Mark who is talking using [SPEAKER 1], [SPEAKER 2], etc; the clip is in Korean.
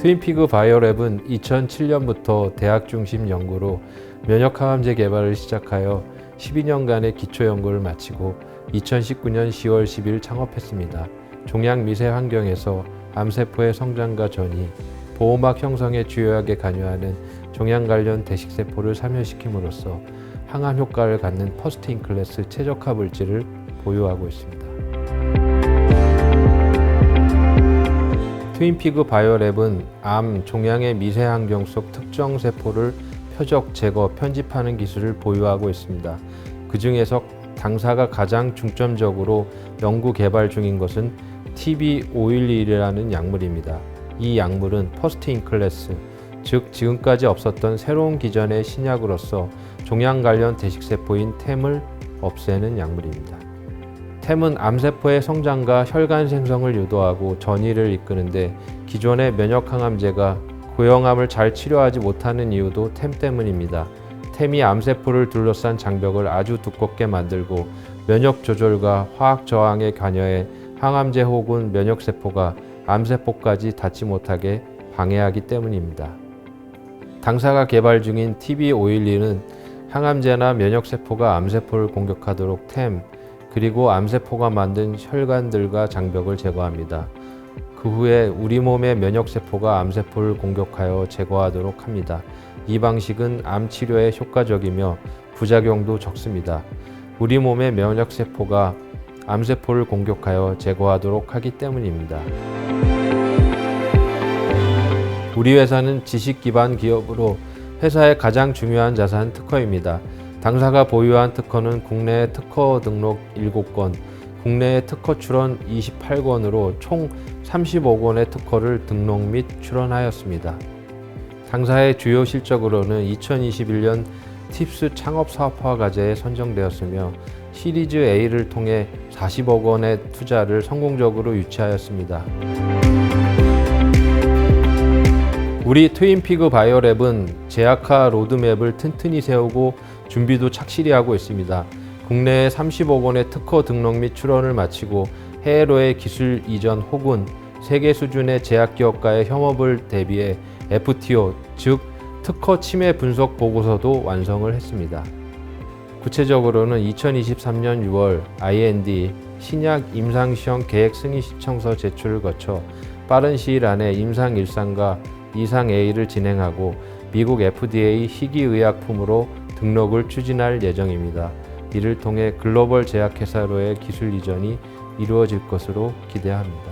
[SPEAKER 1] 트윈피그 바이오랩은 2007년부터 대학 중심 연구로 면역항암제 개발을 시작하여 12년간의 기초 연구를 마치고 2019년 10월 10일 창업했습니다. 종양 미세 환경에서 암세포의 성장과 전이, 보호막 형성에 주요하게 관여하는 종양 관련 대식세포를 사멸시킴으로써 항암 효과를 갖는 퍼스트 인 클래스 최적화 물질을 보유하고 있습니다. 트윈피그 바이오랩은 암, 종양의 미세 환경 속 특정 세포를 표적, 제거, 편집하는 기술을 보유하고 있습니다. 그 중에서 당사가 가장 중점적으로 연구 개발 중인 것은 TB511이라는 약물입니다. 이 약물은 퍼스트 인 클래스, 즉 지금까지 없었던 새로운 기전의 신약으로서 종양 관련 대식세포인 템을 없애는 약물입니다. 템은 암세포의 성장과 혈관 생성을 유도하고 전이를 이끄는데 기존의 면역항암제가 고형암을 잘 치료하지 못하는 이유도 템 때문입니다. 템이 암세포를 둘러싼 장벽을 아주 두껍게 만들고 면역 조절과 화학 저항에 관여해 항암제 혹은 면역세포가 암세포까지 닿지 못하게 방해하기 때문입니다. 당사가 개발 중인 TB512는 항암제나 면역세포가 암세포를 공격하도록 템, 그리고 암세포가 만든 혈관들과 장벽을 제거합니다. 그 후에 우리 몸의 면역세포가 암세포를 공격하여 제거하도록 합니다. 이 방식은 암 치료에 효과적이며 부작용도 적습니다. 우리 몸의 면역세포가 암세포를 공격하여 제거하도록 하기 때문입니다. 우리 회사는 지식 기반 기업으로 회사의 가장 중요한 자산 특허입니다. 당사가 보유한 특허는 국내 특허 등록 7건, 국내 특허 출원 28건으로 총 35건의 특허를 등록 및 출원하였습니다. 당사의 주요 실적으로는 2021년 팁스 창업 사업화 과제에 선정되었으며 시리즈 A를 통해 40억 원의 투자를 성공적으로 유치하였습니다. 우리 트윈피그 바이오랩은 제약화 로드맵을 튼튼히 세우고 준비도 착실히 하고 있습니다. 국내에 30억 원의 특허 등록 및 출원을 마치고 해외로의 기술 이전 혹은 세계 수준의 제약 기업과의 협업을 대비해 FTO 즉 특허 침해 분석 보고서도 완성을 했습니다. 구체적으로는 2023년 6월 IND 신약 임상시험 계획 승인 신청서 제출을 거쳐 빠른 시일 안에 임상 1상과 이상 A를 진행하고 미국 FDA 희귀의약품으로 등록을 추진할 예정입니다. 이를 통해 글로벌 제약회사로의 기술 이전이 이루어질 것으로 기대합니다.